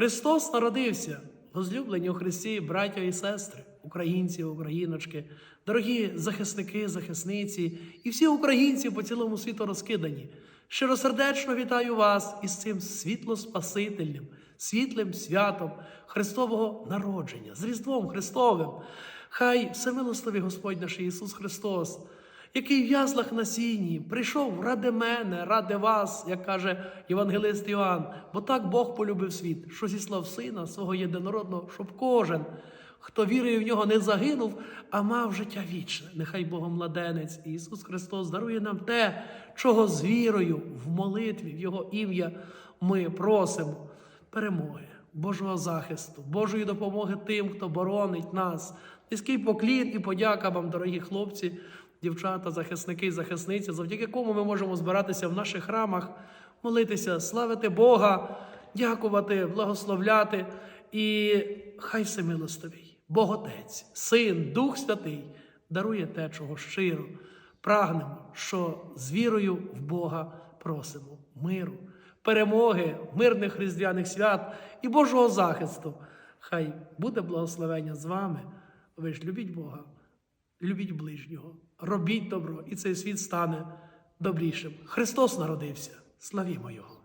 Христос народився, возлюблені у Христі, браття і сестри, українці, україночки, дорогі захисники, захисниці і всі українці по цілому світу розкидані. Щиросердечно вітаю вас із цим світло-спасительним, світлим святом Христового народження, з Різдвом Христовим. Хай всемилостивий Господь наш Ісус Христос, який в яслах на прийшов ради мене, ради вас, як каже Євангелист Іоанн, бо так Бог полюбив світ, що зіслав Сина свого єдинородного, щоб кожен, хто вірує в нього, не загинув, а мав життя вічне. Нехай Богомладенець Ісус Христос дарує нам те, чого з вірою в молитві, в Його ім'я ми просимо перемоги, Божого захисту, Божої допомоги тим, хто боронить нас. Низький поклін і подяка вам, дорогі хлопці, дівчата, захисники захисниці, завдяки кому ми можемо збиратися в наших храмах, молитися, славити Бога, дякувати, благословляти. І хай всемилостивий, Бог Отець, Син, Дух Святий дарує те, чого щиро прагнемо, що з вірою в Бога просимо миру, перемоги, мирних різдвяних свят і Божого захисту. Хай буде благословення з вами. Ви ж любіть Бога, любіть ближнього, робіть добро, і цей світ стане добрішим. Христос народився. Славімо Його!